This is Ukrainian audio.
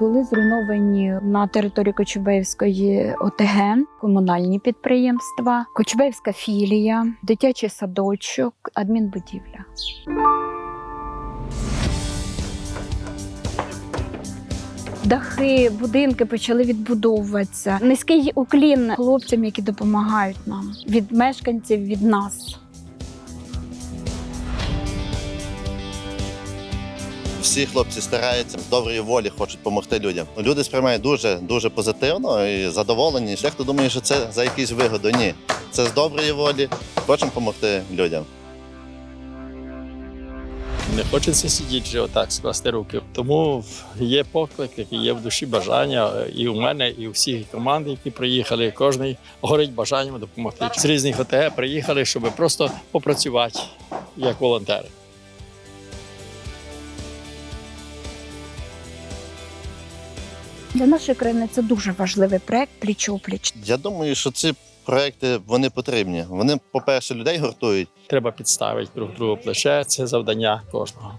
Були зруйновані на території Кочубеївської ОТГ комунальні підприємства, Кочубеївська філія, дитячий садочок, адмінбудівля. Дахи, будинки почали відбудовуватися. Низький уклін хлопцям, які допомагають нам від мешканців, від нас. Всі хлопці стараються з доброї волі, хочуть допомогти людям. Люди сприймають дуже дуже позитивно і задоволені. Дехто думає, що це за якісь вигоду. Ні, це з доброї волі. Хочемо допомогти людям. Не хочеться сидіти вже отак, скласти руки. Тому є поклик, який є в душі бажання і у мене, і у всіх команд, які приїхали. Кожен горить бажанням допомогти. З різних ОТГ приїхали, щоб просто попрацювати як волонтери. Для нашої країни це дуже важливий проект пліч-опліч. Я думаю, що ці проекти вони потрібні. Вони, по-перше, людей гуртують. Треба підставити друг другу плече. Це завдання кожного.